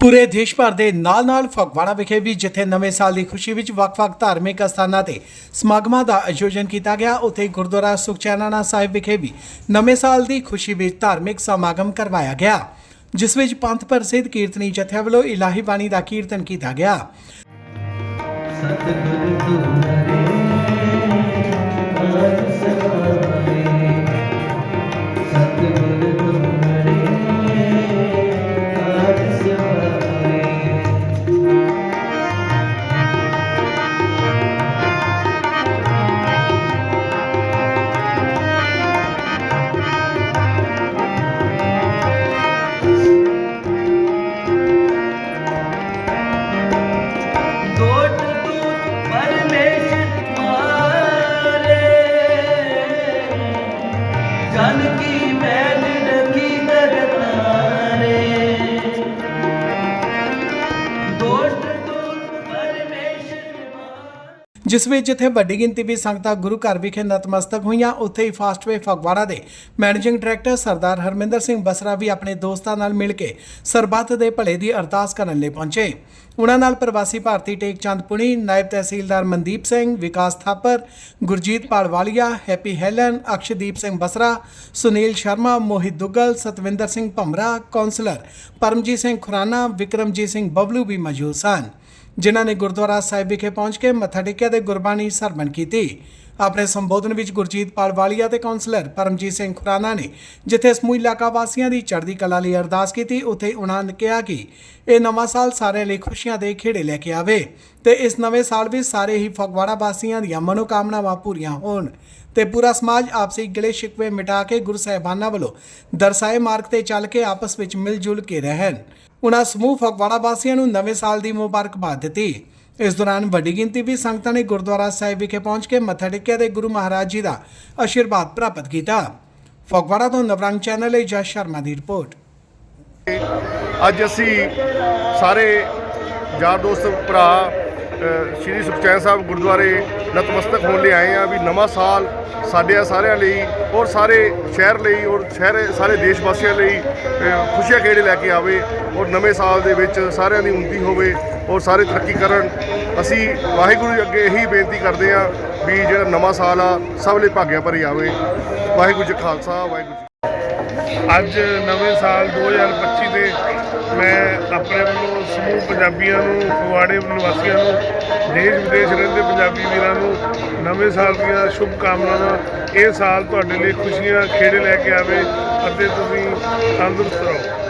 ਪੂਰੇ ਦੇਸ਼ ਭਰ ਦੇ ਨਾਲ-ਨਾਲ ਫਗਵਾੜਾ ਵਿਖੇ ਵੀ ਜਿੱਥੇ ਨਵੇਂ ਸਾਲ ਦੀ ਖੁਸ਼ੀ ਵਿੱਚ ਵੱਖ-ਵੱਖ ਧਾਰਮਿਕ ਸਥਾਨਾਂ ਤੇ ਸਮਾਗਮਾਂ ਦਾ ਆਯੋਜਨ ਕੀਤਾ ਗਿਆ, ਉੱਥੇ ਗੁਰਦੁਆਰਾ ਸੁਖਚੈਨਾਨਾ ਸਾਹਿਬ ਵਿਖੇ ਵੀ ਨਵੇਂ ਸਾਲ ਦੀ ਖੁਸ਼ੀ ਵਿੱਚ ਧਾਰਮਿਕ ਸਮਾਗਮ ਕਰਵਾਇਆ ਗਿਆ, ਜਿਸ ਵਿੱਚ ਪੰਥ ਪ੍ਰਸਿੱਧ ਕੀਰਤਨੀ ਜਥਿਆਂ ਵੱਲੋਂ ਇਲਾਹੀ ਬਾਣੀ ਦਾ ਕੀਰਤਨ ਕੀਤਾ ਗਿਆ। ਸਤਿਗੁਰ ਤੁਮਰੇ Amen. ਜਿਸ ਵਿੱਚ ਜਿੱਥੇ ਵੱਡੀ ਗਿਣਤੀ ਵਿੱਚ ਸੰਗਤਾਂ ਗੁਰੂ ਘਰ ਵਿਖੇ ਨਤਮਸਤਕ ਹੋਈਆਂ, ਉੱਥੇ ਹੀ ਫਾਸਟਵੇ ਫਗਵਾੜਾ ਦੇ ਮੈਨੇਜਿੰਗ ਡਾਇਰੈਕਟਰ ਸਰਦਾਰ ਹਰਮਿੰਦਰ ਸਿੰਘ ਬਸਰਾ ਵੀ ਆਪਣੇ ਦੋਸਤਾਂ ਨਾਲ ਮਿਲ ਕੇ ਸਰਬੱਤ ਦੇ ਭਲੇ ਦੀ ਅਰਦਾਸ ਕਰਨ ਲਈ ਪਹੁੰਚੇ। ਉਹਨਾਂ ਨਾਲ ਪ੍ਰਵਾਸੀ ਭਾਰਤੀ ਟੇਕ ਚੰਦ ਪੁਣੀ, ਨਾਇਬ ਤਹਿਸੀਲਦਾਰ Mandeep Singh, Vikas Thapar, Gurjeet Palwalia, Happy Helen, Akshdeep Singh Basra, Sunil Sharma, Mohit Duggal, Satwinder Singh Bhamra councillor Paramjit Singh Khurana, Vikramjit Singh Bablu ਵੀ ਮੌਜੂਦ ਸਨ। ਜਿਨ੍ਹਾਂ ਨੇ ਗੁਰਦੁਆਰਾ ਸਾਹਿਬ ਵਿਖੇ ਪਹੁੰਚ ਕੇ ਮੱਥਾ ਟੇਕਿਆ ਤੇ ਗੁਰਬਾਣੀ ਸਰਵਣ ਕੀਤੀ। ਆਪਣੇ ਸੰਬੋਧਨ ਵਿੱਚ ਗੁਰਜੀਤ ਪਾਲਵਾਲੀਆ ਤੇ ਕਾਉਂਸਲਰ ਪਰਮਜੀਤ ਸਿੰਘ ਖੁਰਾਨਾ ਨੇ, ਜਿੱਥੇ ਸਮੂਹ ਇਲਾਕਾ ਵਾਸੀਆਂ ਦੀ ਚੜ੍ਹਦੀ ਕਲਾ ਲਈ ਅਰਦਾਸ ਕੀਤੀ, ਉੱਥੇ ਉਹਨਾਂ ਨੇ ਕਿਹਾ ਕਿ ਇਹ ਨਵਾਂ ਸਾਲ ਸਾਰਿਆਂ ਲਈ ਖੁਸ਼ੀਆਂ ਦੇ ਖੇੜੇ ਲੈ ਕੇ ਆਵੇ ਤੇ ਇਸ ਨਵੇਂ ਸਾਲ ਵਿੱਚ ਸਾਰੇ ਹੀ ਫਗਵਾੜਾ ਵਾਸੀਆਂ ਦੀਆਂ ਮਨੋਕਾਮਨਾਵਾਂ ਪੂਰੀਆਂ ਹੋਣ ਤੇ ਪੂਰਾ ਸਮਾਜ ਆਪਸੀ ਗਿਲੇ ਸ਼ਿਕਵੇ ਮਿਟਾ ਕੇ ਗੁਰੂ ਸਾਹਿਬਾਨਾਂ ਵੱਲੋਂ ਦਰਸਾਏ ਮਾਰਗ ਤੇ ਚੱਲ ਕੇ ਆਪਸ ਵਿੱਚ ਮਿਲ ਜੁਲ ਕੇ ਰਹਿਣ। ਉਨ੍ਹਾਂ ਸਮੂਹ ਫਗਵਾੜਾ ਵਾਸੀਆਂ ਨੂੰ ਨਵੇਂ ਸਾਲ ਦੀ ਮੁਬਾਰਕਬਾਦ ਦਿੱਤੀ। ਇਸ ਦੌਰਾਨ ਵੱਡੀ ਗਿਣਤੀ ਵਿੱਚ ਸੰਗਤਾਂ ਨੇ ਗੁਰਦੁਆਰਾ ਸਾਹਿਬ ਵਿਖੇ ਪਹੁੰਚ ਕੇ ਮੱਥਾ ਟੇਕਿਆ ਤੇ ਗੁਰੂ ਮਹਾਰਾਜ ਜੀ ਦਾ ਆਸ਼ੀਰਵਾਦ ਪ੍ਰਾਪਤ ਕੀਤਾ। ਫਗਵਾੜਾ ਤੋਂ ਨਵਰੰਗ ਚੈਨਲ ਲਈ ਜਸ ਸ਼ਰਮਾ ਦੀ ਰਿਪੋਰਟ। ਅੱਜ ਅਸੀਂ ਸਾਰੇ ਯਾਰ ਦੋਸਤ, ਭਰਾ ਸ਼੍ਰੀ ਸੁਖਚੈਨ ਸਾਹਿਬ ਗੁਰਦੁਆਰੇ ਨਤਮਸਤਕ ਹੋਣ ਲਈ ਆਏ ਆ ਵੀ ਨਵਾਂ ਸਾਲ ਸਾਡੇ ਸਾਰਿਆਂ ਲਈ ਔਰ ਸਾਰੇ ਸ਼ਹਿਰ ਲਈ ਔਰ ਸ਼ਹਿਰ ਸਾਰੇ ਦੇਸ਼ ਵਾਸੀਆਂ ਲਈ ਖੁਸ਼ੀਆਂ ਕਿਹੜੇ ਲੈ ਕੇ ਆਵੇ ਔਰ ਨਵੇਂ ਸਾਲ ਦੇ ਵਿੱਚ ਸਾਰਿਆਂ ਦੀ ਉન્નਤੀ ਹੋਵੇ ਔਰ ਸਾਰੇ ਤਰੱਕੀ ਕਰਨ। ਅਸੀਂ ਵਾਹਿਗੁਰੂ ਜੀ ਅੱਗੇ ਇਹੀ ਬੇਨਤੀ ਕਰਦੇ ਆ ਵੀ ਜਿਹੜਾ ਨਵਾਂ ਸਾਲ ਆ, ਸਭ ਲਈ ਭਾਗਿਆ ਭਰੀ ਆਵੇ। ਵਾਹਿਗੁਰੂ ਜੀ ਖਾਲਸਾ, ਵਾਹਿਗੁਰੂ ਜੀ ਅੱਜ ਨਵੇਂ ਸਾਲ 2025 ਦੇ ਮੈਂ ਆਪਣੇ ਵੱਲੋਂ ਸਮੂਹ ਪੰਜਾਬੀਆਂ ਨੂੰ, ਫਗਵਾੜੇ ਨਿਵਾਸੀਆਂ ਨੂੰ, ਦੇਸ਼ ਵਿਦੇਸ਼ ਰਹਿੰਦੇ ਪੰਜਾਬੀ ਵੀਰਾਂ ਨੂੰ ਨਵੇਂ ਸਾਲ ਦੀਆਂ ਸ਼ੁਭ ਕਾਮਨਾਵਾਂ ਇਹ ਸਾਲ ਤੁਹਾਡੇ ਲਈ ਖੁਸ਼ੀਆਂ ਖੇੜੇ ਲੈ ਕੇ ਆਵੇ ਅਤੇ ਤੁਸੀਂ ਤੰਦਰੁਸਤ ਰਹੋ।